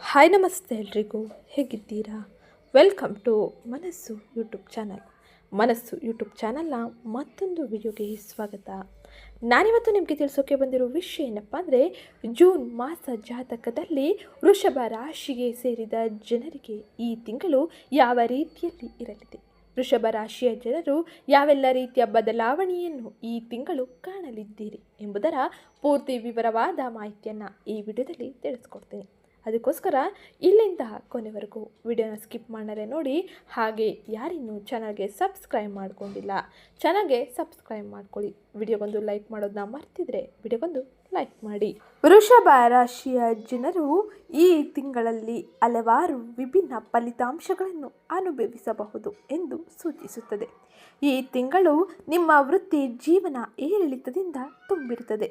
Hi ನಮಸ್ತೆ ಎಲ್ರಿಗೂ. ಹೇಗಿದ್ದೀರಾ? Welcome to Manassu YouTube channel Manassu YouTube ಚಾನಲ್ನ ಮತ್ತೊಂದು ವಿಡಿಯೋಗೆ ಸ್ವಾಗತ. ನಾನಿವತ್ತು ನಿಮಗೆ ತಿಳಿಸೋಕೆ ಬಂದಿರೋ ವಿಷಯ ಏನಪ್ಪ ಅಂದರೆ, ಜೂನ್ ಮಾಸ ಜಾತಕದಲ್ಲಿ ವೃಷಭ ರಾಶಿಗೆ ಸೇರಿದ ಜನರಿಗೆ ಈ ತಿಂಗಳು ಯಾವ ರೀತಿಯಲ್ಲಿ ಇರಲಿದೆ? ವೃಷಭ ರಾಶಿಯ ಜನರು ಯಾವೆಲ್ಲ ರೀತಿಯ ಬದಲಾವಣೆಯನ್ನು ಈ ತಿಂಗಳು ಕಾಣಲಿದ್ದೀರಿ ಎಂಬುದರ ಪೂರ್ತಿ ವಿವರವಾದ ಮಾಹಿತಿಯನ್ನು ಈ ವಿಡಿಯೋದಲ್ಲಿ ತಿಳಿಸ್ಕೊಡ್ತೀನಿ. ಅದಕ್ಕೋಸ್ಕರ ಇಲ್ಲಿಂದ ಕೊನೆವರೆಗೂ ವಿಡಿಯೋನ ಸ್ಕಿಪ್ ಮಾಡಲೇ ನೋಡಿ, ಹಾಗೆ ಯಾರಿನ್ನೂ ಚಾನಲ್ಗೆ ಸಬ್ಸ್ಕ್ರೈಬ್ ಮಾಡ್ಕೊಂಡಿಲ್ಲ, ಚಾನಲ್ಗೆ ಸಬ್ಸ್ಕ್ರೈಬ್ ಮಾಡ್ಕೊಳ್ಳಿ. ವಿಡಿಯೋಗೊಂದು ಲೈಕ್ ಮಾಡೋದನ್ನ ಮರ್ತಿದ್ರೆ ವಿಡಿಯೋಗೊಂದು ಲೈಕ್ ಮಾಡಿ. ವೃಷಭ ರಾಶಿಯ ಜನರು ಈ ತಿಂಗಳಲ್ಲಿ ಹಲವಾರು ವಿಭಿನ್ನ ಫಲಿತಾಂಶಗಳನ್ನು ಅನುಭವಿಸಬಹುದು ಎಂದು ಸೂಚಿಸುತ್ತದೆ. ಈ ತಿಂಗಳು ನಿಮ್ಮ ವೃತ್ತಿ ಜೀವನ ಏರಿಳಿತದಿಂದ ತುಂಬಿರುತ್ತದೆ.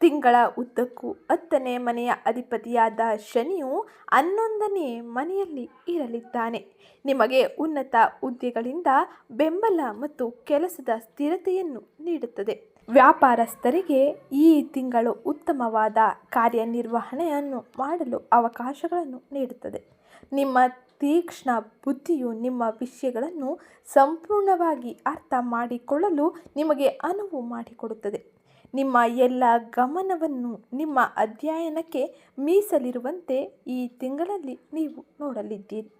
ತಿಂಗಳ ಉದ್ದಕ್ಕೂ ಹತ್ತನೇ ಮನೆಯ ಅಧಿಪತಿಯಾದ ಶನಿಯು ಹನ್ನೊಂದನೇ ಮನೆಯಲ್ಲಿ ಇರಲಿದ್ದಾನೆ. ನಿಮಗೆ ಉನ್ನತ ಹುದ್ದೆಗಳಿಂದ ಬೆಂಬಲ ಮತ್ತು ಕೆಲಸದ ಸ್ಥಿರತೆಯನ್ನು ನೀಡುತ್ತದೆ. ವ್ಯಾಪಾರಸ್ಥರಿಗೆ ಈ ತಿಂಗಳು ಉತ್ತಮವಾದ ಕಾರ್ಯನಿರ್ವಹಣೆಯನ್ನು ಮಾಡಲು ಅವಕಾಶಗಳನ್ನು ನೀಡುತ್ತದೆ. ನಿಮ್ಮ ತೀಕ್ಷ್ಣ ಬುದ್ಧಿಯು ನಿಮ್ಮ ವಿಷಯಗಳನ್ನು ಸಂಪೂರ್ಣವಾಗಿ ಅರ್ಥ ಮಾಡಿಕೊಳ್ಳಲು ನಿಮಗೆ ಅನುವು ಮಾಡಿಕೊಡುತ್ತದೆ. ನಿಮ್ಮ ಎಲ್ಲ ಗಮನವನ್ನು ನಿಮ್ಮ ಅಧ್ಯಯನಕ್ಕೆ ಮೀಸಲಿರುವಂತೆ ಈ ತಿಂಗಳಲ್ಲಿ ನೀವು ನೋಡಲಿದ್ದೀರಿ.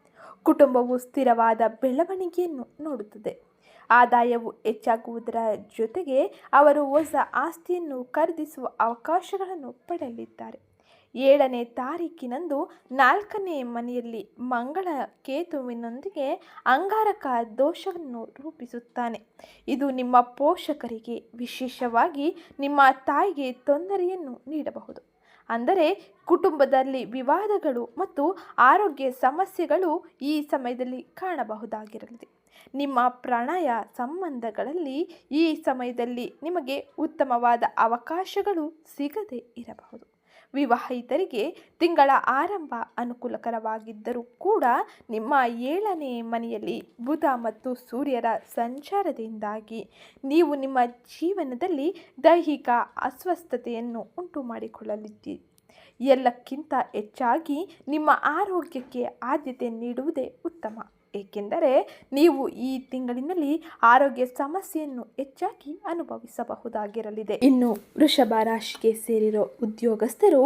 ಕುಟುಂಬವು ಸ್ಥಿರವಾದ ಬೆಳವಣಿಗೆಯನ್ನು ನೋಡುತ್ತದೆ. ಆದಾಯವು ಹೆಚ್ಚಾಗುವುದರ ಜೊತೆಗೆ ಅವರು ಹೊಸ ಆಸ್ತಿಯನ್ನು ಖರೀದಿಸುವ ಅವಕಾಶಗಳನ್ನು ಪಡೆಯಲಿದ್ದಾರೆ. ಏಳನೇ ತಾರೀಕಿನಂದು ನಾಲ್ಕನೇ ಮನೆಯಲ್ಲಿ ಮಂಗಳ ಕೇತುವಿನೊಂದಿಗೆ ಅಂಗಾರಕ ದೋಷವನ್ನು ರೂಪಿಸುತ್ತಾನೆ. ಇದು ನಿಮ್ಮ ಪೋಷಕರಿಗೆ ವಿಶೇಷವಾಗಿ ನಿಮ್ಮ ತಾಯಿಗೆ ತೊಂದರೆಯನ್ನು ನೀಡಬಹುದು. ಅಂದರೆ ಕುಟುಂಬದಲ್ಲಿ ವಿವಾದಗಳು ಮತ್ತು ಆರೋಗ್ಯ ಸಮಸ್ಯೆಗಳು ಈ ಸಮಯದಲ್ಲಿ ಕಾಣಬಹುದಾಗಿರಲಿದೆ. ನಿಮ್ಮ ಪ್ರಣಯ ಸಂಬಂಧಗಳಲ್ಲಿ ಈ ಸಮಯದಲ್ಲಿ ನಿಮಗೆ ಉತ್ತಮವಾದ ಅವಕಾಶಗಳು ಸಿಗದೇ ಇರಬಹುದು. ವಿವಾಹಿತರಿಗೆ ತಿಂಗಳ ಆರಂಭ ಅನುಕೂಲಕರವಾಗಿದ್ದರೂ ಕೂಡ ನಿಮ್ಮ ಏಳನೇ ಮನೆಯಲ್ಲಿ ಬುಧ ಮತ್ತು ಸೂರ್ಯರ ಸಂಚಾರದಿಂದಾಗಿ ನೀವು ನಿಮ್ಮ ಜೀವನದಲ್ಲಿ ದೈಹಿಕ ಅಸ್ವಸ್ಥತೆಯನ್ನು ಉಂಟು ಮಾಡಿಕೊಳ್ಳಲಿದ್ದೀರಿ ಎಲ್ಲಕ್ಕಿಂತ ಹೆಚ್ಚಾಗಿ ನಿಮ್ಮ ಆರೋಗ್ಯಕ್ಕೆ ಆದ್ಯತೆ ನೀಡುವುದೇ ಉತ್ತಮ. ಏಕೆಂದರೆ ನೀವು ಈ ತಿಂಗಳಿನಲ್ಲಿ ಆರೋಗ್ಯ ಸಮಸ್ಯೆಯನ್ನು ಹೆಚ್ಚಾಗಿ ಅನುಭವಿಸಬಹುದಾಗಿರಲಿದೆ. ಇನ್ನು ವೃಷಭ ರಾಶಿಗೆ ಸೇರಿರೋ ಉದ್ಯೋಗಸ್ಥರು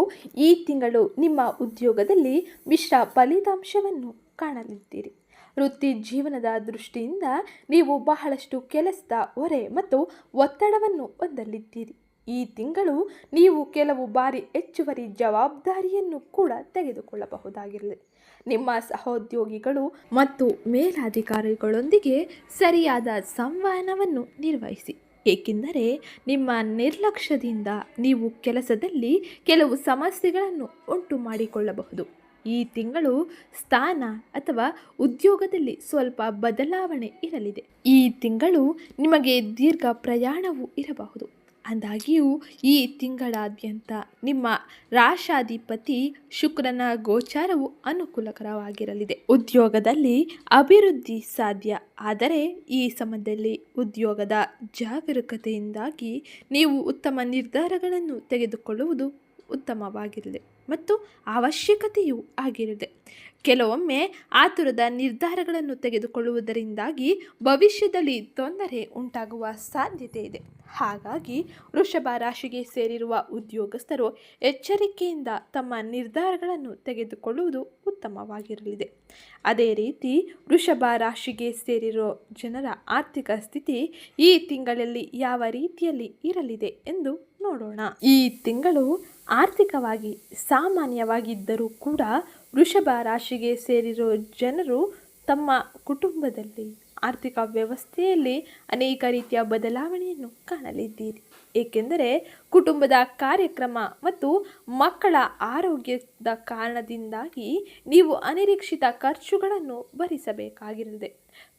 ಈ ತಿಂಗಳು ನಿಮ್ಮ ಉದ್ಯೋಗದಲ್ಲಿ ಮಿಶ್ರ ಫಲಿತಾಂಶವನ್ನು ಕಾಣಲಿದ್ದೀರಿ. ವೃತ್ತಿ ಜೀವನದ ದೃಷ್ಟಿಯಿಂದ ನೀವು ಬಹಳಷ್ಟು ಕೆಲಸದ ಹೊರೆ ಮತ್ತು ಒತ್ತಡವನ್ನು ಹೊಂದಲಿದ್ದೀರಿ. ಈ ತಿಂಗಳು ನೀವು ಕೆಲವು ಬಾರಿ ಹೆಚ್ಚುವರಿ ಜವಾಬ್ದಾರಿಯನ್ನು ಕೂಡ ತೆಗೆದುಕೊಳ್ಳಬಹುದಾಗಿರಲಿ. ನಿಮ್ಮ ಸಹೋದ್ಯೋಗಿಗಳು ಮತ್ತು ಮೇಲಾಧಿಕಾರಿಗಳೊಂದಿಗೆ ಸರಿಯಾದ ಸಂವಹನವನ್ನು ನಿರ್ವಹಿಸಿ. ಏಕೆಂದರೆ ನಿಮ್ಮ ನಿರ್ಲಕ್ಷ್ಯದಿಂದ ನೀವು ಕೆಲಸದಲ್ಲಿ ಕೆಲವು ಸಮಸ್ಯೆಗಳನ್ನು ಉಂಟು ಮಾಡಿಕೊಳ್ಳಬಹುದು. ಈ ತಿಂಗಳು ಸ್ಥಾನ ಅಥವಾ ಉದ್ಯೋಗದಲ್ಲಿ ಸ್ವಲ್ಪ ಬದಲಾವಣೆ ಇರಲಿದೆ. ಈ ತಿಂಗಳು ನಿಮಗೆ ದೀರ್ಘ ಪ್ರಯಾಣವೂ ಇರಬಹುದು. ಅಂದಾಗಿಯೂ ಈ ತಿಂಗಳಾದ್ಯಂತ ನಿಮ್ಮ ರಾಶಾಧಿಪತಿ ಶುಕ್ರನ ಗೋಚಾರವು ಅನುಕೂಲಕರವಾಗಿರಲಿದೆ. ಉದ್ಯೋಗದಲ್ಲಿ ಅಭಿವೃದ್ಧಿ ಸಾಧ್ಯ, ಆದರೆ ಈ ಸಮಯದಲ್ಲಿ ಉದ್ಯೋಗದ ಜಾಗರೂಕತೆಯಿಂದಾಗಿ ನೀವು ಉತ್ತಮ ನಿರ್ಧಾರಗಳನ್ನು ತೆಗೆದುಕೊಳ್ಳುವುದು ಉತ್ತಮವಾಗಿರಲಿ ಮತ್ತು ಅವಶ್ಯಕತೆಯೂ ಆಗಿರದೆ ಕೆಲವೊಮ್ಮೆ ಆತುರದ ನಿರ್ಧಾರಗಳನ್ನು ತೆಗೆದುಕೊಳ್ಳುವುದರಿಂದಾಗಿ ಭವಿಷ್ಯದಲ್ಲಿ ತೊಂದರೆ ಉಂಟಾಗುವ ಸಾಧ್ಯತೆ ಇದೆ. ಹಾಗಾಗಿ ವೃಷಭ ರಾಶಿಗೆ ಸೇರಿರುವ ಉದ್ಯೋಗಸ್ಥರು ಎಚ್ಚರಿಕೆಯಿಂದ ತಮ್ಮ ನಿರ್ಧಾರಗಳನ್ನು ತೆಗೆದುಕೊಳ್ಳುವುದು ಉತ್ತಮವಾಗಿರಲಿದೆ. ಅದೇ ರೀತಿ ವೃಷಭ ರಾಶಿಗೆ ಸೇರಿರೋ ಜನರ ಆರ್ಥಿಕ ಸ್ಥಿತಿ ಈ ತಿಂಗಳಲ್ಲಿ ಯಾವ ರೀತಿಯಲ್ಲಿ ಇರಲಿದೆ ಎಂದು ನೋಡೋಣ. ಈ ತಿಂಗಳು ಆರ್ಥಿಕವಾಗಿ ಸಾಮಾನ್ಯವಾಗಿದ್ದರೂ ಕೂಡ ವೃಷಭ ರಾಶಿಗೆ ಸೇರಿರೋ ಜನರು ತಮ್ಮ ಕುಟುಂಬದಲ್ಲಿ ಆರ್ಥಿಕ ವ್ಯವಸ್ಥೆಯಲ್ಲಿ ಅನೇಕ ರೀತಿಯ ಬದಲಾವಣೆಯನ್ನು ಕಾಣಲಿದ್ದೀರಿ. ಏಕೆಂದರೆ ಕುಟುಂಬದ ಕಾರ್ಯಕ್ರಮ ಮತ್ತು ಮಕ್ಕಳ ಆರೋಗ್ಯದ ಕಾರಣದಿಂದಾಗಿ ನೀವು ಅನಿರೀಕ್ಷಿತ ಖರ್ಚುಗಳನ್ನು ಭರಿಸಬೇಕಾಗಿರುತ್ತದೆ.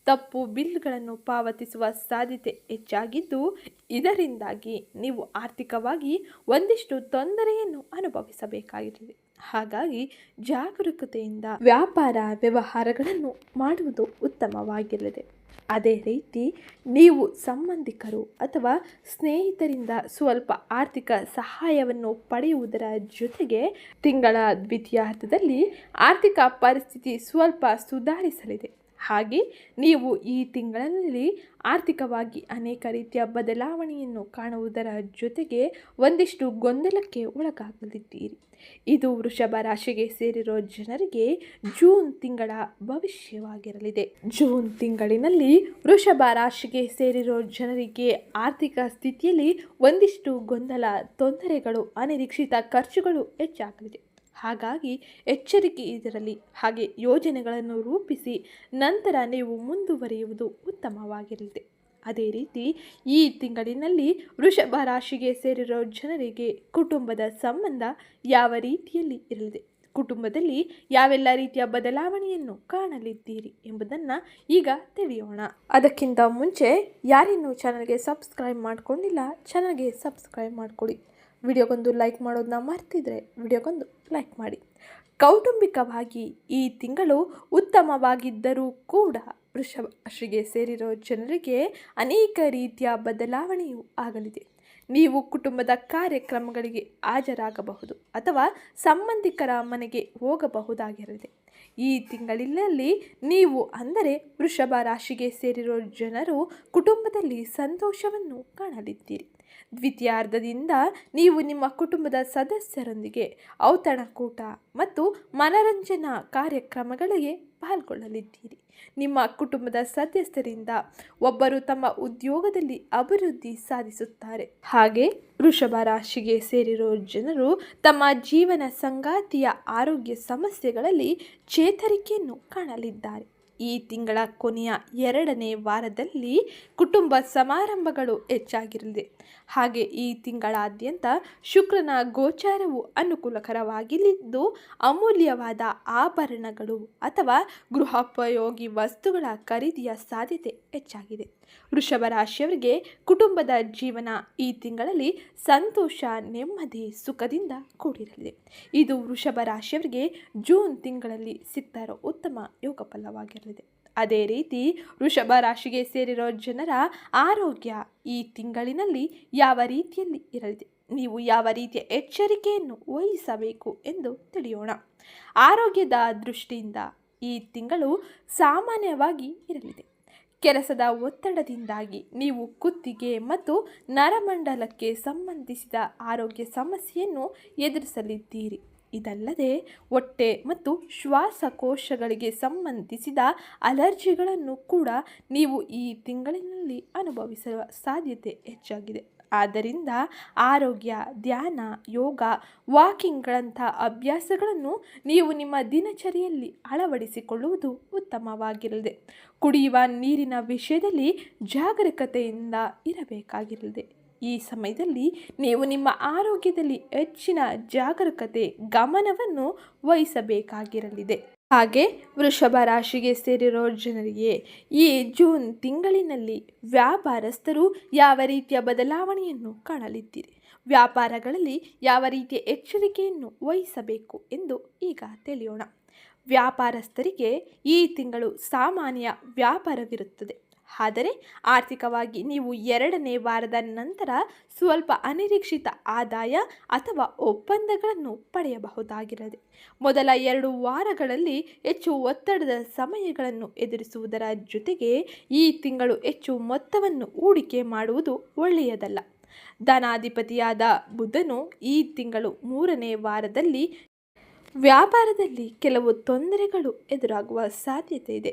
ತಪ್ಪು ಬಿಲ್ಗಳನ್ನು ಪಾವತಿಸುವ ಸಾಧ್ಯತೆ ಹೆಚ್ಚಾಗಿದ್ದು, ಇದರಿಂದಾಗಿ ನೀವು ಆರ್ಥಿಕವಾಗಿ ಒಂದಿಷ್ಟು ತೊಂದರೆಯನ್ನು ಅನುಭವಿಸಬೇಕಾಗಿರುತ್ತದೆ ಹಾಗಾಗಿ ಜಾಗರೂಕತೆಯಿಂದ ವ್ಯಾಪಾರ ವ್ಯವಹಾರಗಳನ್ನು ಮಾಡುವುದು ಉತ್ತಮವಾಗಿರಲಿದೆ. ಅದೇ ರೀತಿ ನೀವು ಸಂಬಂಧಿಕರು ಅಥವಾ ಸ್ನೇಹಿತರಿಂದ ಸ್ವಲ್ಪ ಆರ್ಥಿಕ ಸಹಾಯವನ್ನು ಪಡೆಯುವುದರ ಜೊತೆಗೆ ತಿಂಗಳ ದ್ವಿತೀಯಾರ್ಧದಲ್ಲಿ ಆರ್ಥಿಕ ಪರಿಸ್ಥಿತಿ ಸ್ವಲ್ಪ ಸುಧಾರಿಸಲಿದೆ. ಹಾಗೆ ನೀವು ಈ ತಿಂಗಳಲ್ಲಿ ಆರ್ಥಿಕವಾಗಿ ಅನೇಕ ರೀತಿಯ ಬದಲಾವಣೆಯನ್ನು ಕಾಣುವುದರ ಜೊತೆಗೆ ಒಂದಿಷ್ಟು ಗೊಂದಲಕ್ಕೆ ಒಳಗಾಗಲಿದ್ದೀರಿ. ಇದು ವೃಷಭ ರಾಶಿಗೆ ಸೇರಿರೋ ಜನರಿಗೆ ಜೂನ್ ತಿಂಗಳ ಭವಿಷ್ಯವಾಗಿರಲಿದೆ. ಜೂನ್ ತಿಂಗಳಿನಲ್ಲಿ ವೃಷಭ ರಾಶಿಗೆ ಸೇರಿರೋ ಜನರಿಗೆ ಆರ್ಥಿಕ ಸ್ಥಿತಿಯಲ್ಲಿ ಒಂದಿಷ್ಟು ಗೊಂದಲ, ತೊಂದರೆಗಳು, ಅನಿರೀಕ್ಷಿತ ಖರ್ಚುಗಳು ಹೆಚ್ಚಾಗಲಿದೆ. ಹಾಗಾಗಿ ಎಚ್ಚರಿಕೆ ಇದರಲ್ಲಿ ಹಾಗೆ ಯೋಜನೆಗಳನ್ನು ರೂಪಿಸಿ ನಂತರ ನೀವು ಮುಂದುವರಿಯುವುದು ಉತ್ತಮವಾಗಿರಲಿದೆ. ಅದೇ ರೀತಿ ಈ ತಿಂಗಳಿನಲ್ಲಿ ವೃಷಭ ರಾಶಿಗೆ ಸೇರಿರೋ ಜನರಿಗೆ ಕುಟುಂಬದ ಸಂಬಂಧ ಯಾವ ರೀತಿಯಲ್ಲಿ ಇರಲಿದೆ? ಕುಟುಂಬದಲ್ಲಿ ಯಾವೆಲ್ಲ ರೀತಿಯ ಬದಲಾವಣೆಯನ್ನು ಕಾಣಲಿದ್ದೀರಿ ಎಂಬುದನ್ನು ಈಗ ತಿಳಿಯೋಣ. ಅದಕ್ಕಿಂತ ಮುಂಚೆ ಯಾರಿನ್ನೂ ಚಾನಲ್ಗೆ ಸಬ್ಸ್ಕ್ರೈಬ್ ಮಾಡಿಕೊಂಡಿಲ್ಲ, ಚಾನಲ್ಗೆ ಸಬ್ಸ್ಕ್ರೈಬ್ ಮಾಡಿಕೊಳ್ಳಿ. ವಿಡಿಯೋಗೊಂದು ಲೈಕ್ ಮಾಡೋದನ್ನ ಮರ್ತಿದ್ರೆ ವಿಡಿಯೋಗೊಂದು ಲೈಕ್ ಮಾಡಿ. ಕೌಟುಂಬಿಕವಾಗಿ ಈ ತಿಂಗಳು ಉತ್ತಮವಾಗಿದ್ದರೂ ಕೂಡ ವೃಷಭ ರಾಶಿಗೆ ಸೇರಿರೋ ಜನರಿಗೆ ಅನೇಕ ರೀತಿಯ ಬದಲಾವಣೆಯೂ ಆಗಲಿದೆ. ನೀವು ಕುಟುಂಬದ ಕಾರ್ಯಕ್ರಮಗಳಿಗೆ ಹಾಜರಾಗಬಹುದು ಅಥವಾ ಸಂಬಂಧಿಕರ ಮನೆಗೆ ಹೋಗಬಹುದಾಗಿರಲಿದೆ. ಈ ತಿಂಗಳಿನಲ್ಲಿ ನೀವು ಅಂದರೆ ವೃಷಭ ರಾಶಿಗೆ ಸೇರಿರೋ ಜನರು ಕುಟುಂಬದಲ್ಲಿ ಸಂತೋಷವನ್ನು ಕಾಣಲಿದ್ದೀರಿ. ದ್ವಿತೀಯಾರ್ಧದಿಂದ ನೀವು ನಿಮ್ಮ ಕುಟುಂಬದ ಸದಸ್ಯರೊಂದಿಗೆ ಔತಣಕೂಟ ಮತ್ತು ಮನರಂಜನಾ ಕಾರ್ಯಕ್ರಮಗಳಿಗೆ ಪಾಲ್ಗೊಳ್ಳಲಿದ್ದೀರಿ. ನಿಮ್ಮ ಕುಟುಂಬದ ಸದಸ್ಯರಿಂದ ಒಬ್ಬರು ತಮ್ಮ ಉದ್ಯೋಗದಲ್ಲಿ ಅಭಿವೃದ್ಧಿ ಸಾಧಿಸುತ್ತಾರೆ. ಹಾಗೆ ವೃಷಭ ರಾಶಿಗೆ ಸೇರಿರೋ ಜನರು ತಮ್ಮ ಜೀವನ ಸಂಗಾತಿಯ ಆರೋಗ್ಯ ಸಮಸ್ಯೆಗಳಲ್ಲಿ ಚೇತರಿಕೆಯನ್ನು ಕಾಣಲಿದ್ದಾರೆ. ಈ ತಿಂಗಳ ಕೊನೆಯ ಎರಡನೇ ವಾರದಲ್ಲಿ ಕುಟುಂಬ ಸಮಾರಂಭಗಳು ಹೆಚ್ಚಾಗಿರಲಿದೆ. ಹಾಗೆ ಈ ತಿಂಗಳಾದ್ಯಂತ ಶುಕ್ರನ ಗೋಚಾರವು ಅನುಕೂಲಕರವಾಗಿಲಿದ್ದು ಅಮೂಲ್ಯವಾದ ಆಭರಣಗಳು ಅಥವಾ ಗೃಹೋಪಯೋಗಿ ವಸ್ತುಗಳ ಖರೀದಿಯ ಸಾಧ್ಯತೆ ಹೆಚ್ಚಾಗಿದೆ. ವೃಷಭ ರಾಶಿಯವರಿಗೆ ಕುಟುಂಬದ ಜೀವನ ಈ ತಿಂಗಳಲ್ಲಿ ಸಂತೋಷ, ನೆಮ್ಮದಿ, ಸುಖದಿಂದ ಕೂಡಿರಲಿದೆ ಇದು ವೃಷಭ ರಾಶಿಯವರಿಗೆ ಜೂನ್ ತಿಂಗಳಲ್ಲಿ ಸಿಗ್ತಾ ಇರೋ ಉತ್ತಮ ಯೋಗ ಫಲವಾಗಿರಲಿದೆ ಅದೇ ರೀತಿ ವೃಷಭ ರಾಶಿಗೆ ಸೇರಿರೋ ಜನರ ಆರೋಗ್ಯ ಈ ತಿಂಗಳಿನಲ್ಲಿ ಯಾವ ರೀತಿಯಲ್ಲಿ ಇರಲಿದೆ? ನೀವು ಯಾವ ರೀತಿಯ ಎಚ್ಚರಿಕೆಯನ್ನು ವಹಿಸಬೇಕು ಎಂದು ತಿಳಿಯೋಣ. ಆರೋಗ್ಯದ ದೃಷ್ಟಿಯಿಂದ ಈ ತಿಂಗಳು ಸಾಮಾನ್ಯವಾಗಿ ಇರಲಿದೆ. ಕೆಲಸದ ಒತ್ತಡದಿಂದಾಗಿ ನೀವು ಕುತ್ತಿಗೆ ಮತ್ತು ನರಮಂಡಲಕ್ಕೆ ಸಂಬಂಧಿಸಿದ ಆರೋಗ್ಯ ಸಮಸ್ಯೆಯನ್ನು ಎದುರಿಸಲಿದ್ದೀರಿ. ಇದಲ್ಲದೆ ಹೊಟ್ಟೆ ಮತ್ತು ಶ್ವಾಸಕೋಶಗಳಿಗೆ ಸಂಬಂಧಿಸಿದ ಅಲರ್ಜಿಗಳನ್ನು ಕೂಡ ನೀವು ಈ ತಿಂಗಳಿನಲ್ಲಿ ಅನುಭವಿಸುವ ಸಾಧ್ಯತೆ ಹೆಚ್ಚಾಗಿದೆ. ಆದ್ದರಿಂದ ಆರೋಗ್ಯ, ಧ್ಯಾನ, ಯೋಗ, ವಾಕಿಂಗ್ಗಳಂಥ ಅಭ್ಯಾಸಗಳನ್ನು ನೀವು ನಿಮ್ಮ ದಿನಚರಿಯಲ್ಲಿ ಅಳವಡಿಸಿಕೊಳ್ಳುವುದು ಉತ್ತಮವಾಗಿರಲಿದೆ. ಕುಡಿಯುವ ನೀರಿನ ವಿಷಯದಲ್ಲಿ ಜಾಗರೂಕತೆಯಿಂದ ಇರಬೇಕಾಗಿರಲಿದೆ. ಈ ಸಮಯದಲ್ಲಿ ನೀವು ನಿಮ್ಮ ಆರೋಗ್ಯದಲ್ಲಿ ಹೆಚ್ಚಿನ ಜಾಗರೂಕತೆ, ಗಮನವನ್ನು ವಹಿಸಬೇಕಾಗಿರಲಿದೆ. ಹಾಗೆ ವೃಷಭ ರಾಶಿಗೆ ಸೇರಿರೋ ಜನರಿಗೆ ಈ ಜೂನ್ ತಿಂಗಳಿನಲ್ಲಿ ವ್ಯಾಪಾರಸ್ಥರು ಯಾವ ರೀತಿಯ ಬದಲಾವಣೆಯನ್ನು ಕಾಣಲಿದ್ದೀರಿ? ವ್ಯಾಪಾರಗಳಲ್ಲಿ ಯಾವ ರೀತಿಯ ಎಚ್ಚರಿಕೆಯನ್ನು ವಹಿಸಬೇಕು ಎಂದು ಈಗ ತಿಳಿಯೋಣ. ವ್ಯಾಪಾರಸ್ಥರಿಗೆ ಈ ತಿಂಗಳು ಸಾಮಾನ್ಯ ವ್ಯಾಪಾರವಿರುತ್ತದೆ. ಆದರೆ ಆರ್ಥಿಕವಾಗಿ ನೀವು ಎರಡನೇ ವಾರದ ನಂತರ ಸ್ವಲ್ಪ ಅನಿರೀಕ್ಷಿತ ಆದಾಯ ಅಥವಾ ಒಪ್ಪಂದಗಳನ್ನು ಪಡೆಯಬಹುದಾಗಿರದೆ ಮೊದಲ ಎರಡು ವಾರಗಳಲ್ಲಿ ಹೆಚ್ಚು ಒತ್ತಡದ ಸಮಯಗಳನ್ನು ಎದುರಿಸುವುದರ ಜೊತೆಗೆ ಈ ತಿಂಗಳು ಹೆಚ್ಚು ಮೊತ್ತವನ್ನು ಹೂಡಿಕೆ ಮಾಡುವುದು ಒಳ್ಳೆಯದಲ್ಲ. ಧನಾಧಿಪತಿಯಾದ ಬುಧನು ಈ ತಿಂಗಳು ಮೂರನೇ ವಾರದಲ್ಲಿ ವ್ಯಾಪಾರದಲ್ಲಿ ಕೆಲವು ತೊಂದರೆಗಳು ಎದುರಾಗುವ ಸಾಧ್ಯತೆ ಇದೆ.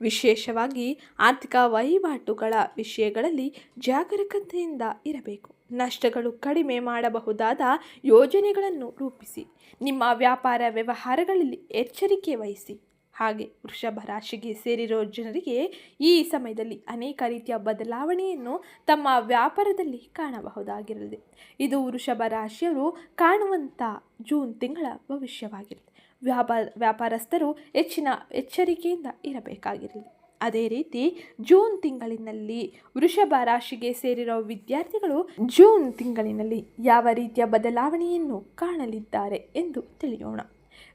ವಿಶೇಷವಾಗಿ ಆರ್ಥಿಕ ವಹಿವಾಟುಗಳ ವಿಷಯಗಳಲ್ಲಿ ಜಾಗರೂಕತೆಯಿಂದ ಇರಬೇಕು. ನಷ್ಟಗಳು ಕಡಿಮೆ ಮಾಡಬಹುದಾದ ಯೋಜನೆಗಳನ್ನು ರೂಪಿಸಿ. ನಿಮ್ಮ ವ್ಯಾಪಾರ ವ್ಯವಹಾರಗಳಲ್ಲಿ ಎಚ್ಚರಿಕೆ ವಹಿಸಿ. ಹಾಗೆ ವೃಷಭ ರಾಶಿಗೆ ಸೇರಿರೋ ಜನರಿಗೆ ಈ ಸಮಯದಲ್ಲಿ ಅನೇಕ ರೀತಿಯ ಬದಲಾವಣೆಯನ್ನು ತಮ್ಮ ವ್ಯಾಪಾರದಲ್ಲಿ ಕಾಣಬಹುದಾಗಿರಲಿದೆ. ಇದು ವೃಷಭ ರಾಶಿಯವರು ಕಾಣುವಂಥ ಜೂನ್ ತಿಂಗಳ ಭವಿಷ್ಯವಾಗಿರಲಿದೆ ವ್ಯಾಪಾರ ವ್ಯಾಪಾರಸ್ಥರು ಹೆಚ್ಚಿನ ಎಚ್ಚರಿಕೆಯಿಂದ ಇರಬೇಕಾಗಿರಲಿ. ಅದೇ ರೀತಿ ಜೂನ್ ತಿಂಗಳಿನಲ್ಲಿ ವೃಷಭ ರಾಶಿಗೆ ಸೇರಿರೋ ವಿದ್ಯಾರ್ಥಿಗಳು ಜೂನ್ ತಿಂಗಳಿನಲ್ಲಿ ಯಾವ ರೀತಿಯ ಬದಲಾವಣೆಯನ್ನು ಕಾಣಲಿದ್ದಾರೆ ಎಂದು ತಿಳಿಯೋಣ.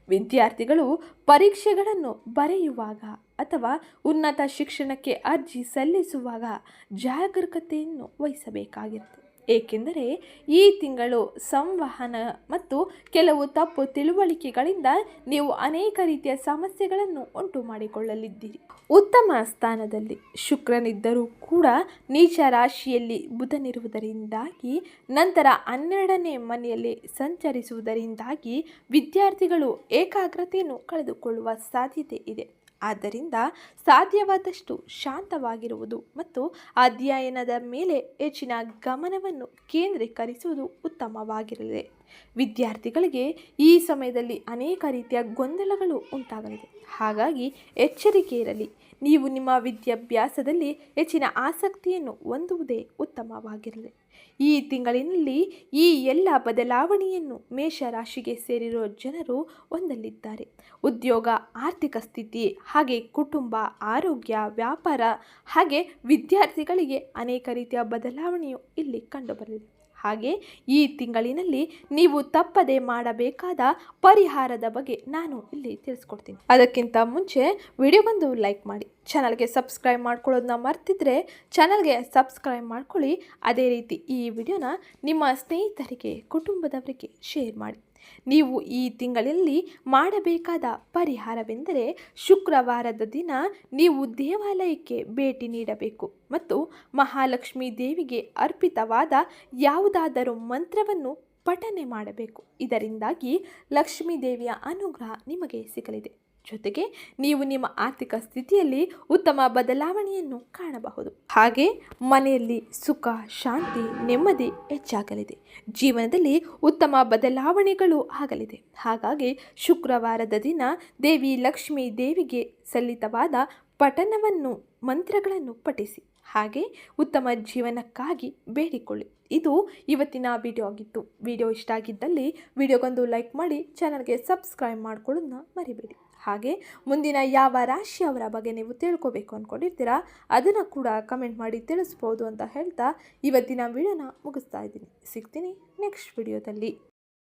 ವಿದ್ಯಾರ್ಥಿಗಳು ಪರೀಕ್ಷೆಗಳನ್ನು ಬರೆಯುವಾಗ ಅಥವಾ ಉನ್ನತ ಶಿಕ್ಷಣಕ್ಕೆ ಅರ್ಜಿ ಸಲ್ಲಿಸುವಾಗ ಜಾಗರೂಕತೆಯನ್ನು ವಹಿಸಬೇಕಾಗಿರುತ್ತೆ ಏಕೆಂದರೆ ಈ ತಿಂಗಳು ಸಂವಹನ ಮತ್ತು ಕೆಲವು ತಪ್ಪು ತಿಳುವಳಿಕೆಗಳಿಂದ ನೀವು ಅನೇಕ ರೀತಿಯ ಸಮಸ್ಯೆಗಳನ್ನು ಉಂಟು ಮಾಡಿಕೊಳ್ಳಲಿದ್ದೀರಿ ಉತ್ತಮ ಸ್ಥಾನದಲ್ಲಿ ಶುಕ್ರನಿದ್ದರೂ ಕೂಡ ನೀಚ ರಾಶಿಯಲ್ಲಿ ಬುಧನಿರುವುದರಿಂದಾಗಿ, ನಂತರ ಹನ್ನೆರಡನೇ ಮನೆಯಲ್ಲಿ ಸಂಚರಿಸುವುದರಿಂದಾಗಿ ವಿದ್ಯಾರ್ಥಿಗಳು ಏಕಾಗ್ರತೆಯನ್ನು ಕಳೆದುಕೊಳ್ಳುವ ಸಾಧ್ಯತೆ ಇದೆ. ಆದ್ದರಿಂದ ಸಾಧ್ಯವಾದಷ್ಟು ಶಾಂತವಾಗಿರುವುದು ಮತ್ತು ಅಧ್ಯಯನದ ಮೇಲೆ ಹೆಚ್ಚಿನ ಗಮನವನ್ನು ಕೇಂದ್ರೀಕರಿಸುವುದು ಉತ್ತಮವಾಗಿರಲಿದೆ. ವಿದ್ಯಾರ್ಥಿಗಳಿಗೆ ಈ ಸಮಯದಲ್ಲಿ ಅನೇಕ ರೀತಿಯ ಗೊಂದಲಗಳು ಉಂಟಾಗಲಿದೆ. ಹಾಗಾಗಿ ಎಚ್ಚರಿಕೆ ಇರಲಿ. ನೀವು ನಿಮ್ಮ ವಿದ್ಯಾಭ್ಯಾಸದಲ್ಲಿ ಹೆಚ್ಚಿನ ಆಸಕ್ತಿಯನ್ನು ಹೊಂದುವುದೇ ಉತ್ತಮವಾಗಿರಲಿ. ಈ ತಿಂಗಳಿನಲ್ಲಿ ಈ ಎಲ್ಲ ಬದಲಾವಣೆಯನ್ನು ಮೇಷರಾಶಿಗೆ ಸೇರಿರೋ ಜನರು ಹೊಂದಲಿದ್ದಾರೆ ಉದ್ಯೋಗ, ಆರ್ಥಿಕ ಸ್ಥಿತಿ, ಹಾಗೆ ಕುಟುಂಬ, ಆರೋಗ್ಯ, ವ್ಯಾಪಾರ, ಹಾಗೆ ವಿದ್ಯಾರ್ಥಿಗಳಿಗೆ ಅನೇಕ ರೀತಿಯ ಬದಲಾವಣೆಯು ಇಲ್ಲಿ ಕಂಡುಬರಲಿದೆ. ಹಾಗೆ ಈ ತಿಂಗಳಿನಲ್ಲಿ ನೀವು ತಪ್ಪದೆ ಮಾಡಬೇಕಾದ ಪರಿಹಾರದ ಬಗ್ಗೆ ನಾನು ಇಲ್ಲಿ ತಿಳಿಸ್ಕೊಡ್ತೀನಿ. ಅದಕ್ಕಿಂತ ಮುಂಚೆ ವಿಡಿಯೋಗೊಂದು ಲೈಕ್ ಮಾಡಿ, ಚಾನಲ್ಗೆ ಸಬ್ಸ್ಕ್ರೈಬ್ ಮಾಡ್ಕೊಳ್ಳೋದನ್ನ ಮರ್ತಿದ್ರೆ ಚಾನಲ್ಗೆ ಸಬ್ಸ್ಕ್ರೈಬ್ ಮಾಡ್ಕೊಳ್ಳಿ. ಅದೇ ರೀತಿ ಈ ವಿಡಿಯೋನ ನಿಮ್ಮ ಸ್ನೇಹಿತರಿಗೆ, ಕುಟುಂಬದವರಿಗೆ ಶೇರ್ ಮಾಡಿ. ನೀವು ಈ ತಿಂಗಳಲ್ಲಿ ಮಾಡಬೇಕಾದ ಪರಿಹಾರವೆಂದರೆ ಶುಕ್ರವಾರದ ದಿನ ನೀವು ದೇವಾಲಯಕ್ಕೆ ಭೇಟಿ ನೀಡಬೇಕು ಮತ್ತು ಮಹಾಲಕ್ಷ್ಮೀ ದೇವಿಗೆ ಅರ್ಪಿತವಾದ ಯಾವುದಾದರೂ ಮಂತ್ರವನ್ನು ಪಠನೆ ಮಾಡಬೇಕು. ಇದರಿಂದಾಗಿ ಲಕ್ಷ್ಮೀ ದೇವಿಯ ಅನುಗ್ರಹ ನಿಮಗೆ ಸಿಗಲಿದೆ. ಜೊತೆಗೆ ನೀವು ನಿಮ್ಮ ಆರ್ಥಿಕ ಸ್ಥಿತಿಯಲ್ಲಿ ಉತ್ತಮ ಬದಲಾವಣೆಯನ್ನು ಕಾಣಬಹುದು. ಹಾಗೆ ಮನೆಯಲ್ಲಿ ಸುಖ, ಶಾಂತಿ, ನೆಮ್ಮದಿ ಹೆಚ್ಚಾಗಲಿದೆ. ಜೀವನದಲ್ಲಿ ಉತ್ತಮ ಬದಲಾವಣೆಗಳು ಆಗಲಿದೆ. ಹಾಗಾಗಿ ಶುಕ್ರವಾರದ ದಿನ ದೇವಿ ಲಕ್ಷ್ಮೀ ದೇವಿಗೆ ಸಲ್ಲಿತವಾದ ಪಠನವನ್ನು, ಮಂತ್ರಗಳನ್ನು ಪಠಿಸಿ. ಹಾಗೆ ಉತ್ತಮ ಜೀವನಕ್ಕಾಗಿ ಬೇಡಿಕೊಳ್ಳಿ. ಇದು ಇವತ್ತಿನ ವಿಡಿಯೋ ಆಗಿತ್ತು. ವಿಡಿಯೋ ಇಷ್ಟ ಆಗಿದ್ದಲ್ಲಿ ವಿಡಿಯೋಗೊಂದು ಲೈಕ್ ಮಾಡಿ ಚಾನಲ್ಗೆ ಸಬ್ಸ್ಕ್ರೈಬ್ ಮಾಡ್ಕೊಳ್ಳೋದನ್ನ ಮರಿಬೇಡಿ. ಹಾಗೆ ಮುಂದಿನ ಯಾವ ರಾಶಿಯವರ ಬಗ್ಗೆ ನೀವು ತಿಳ್ಕೊಬೇಕು ಅಂದ್ಕೊಂಡಿರ್ತೀರಾ ಅದನ್ನು ಕೂಡ ಕಮೆಂಟ್ ಮಾಡಿ ತಿಳಿಸ್ಬೋದು ಅಂತ ಹೇಳ್ತಾ ಇವತ್ತಿನ ವಿಡಿಯೋನ ಮುಗಿಸ್ತಾ ಇದ್ದೀನಿ. ಸಿಗ್ತೀನಿ ನೆಕ್ಸ್ಟ್ ವಿಡಿಯೋದಲ್ಲಿ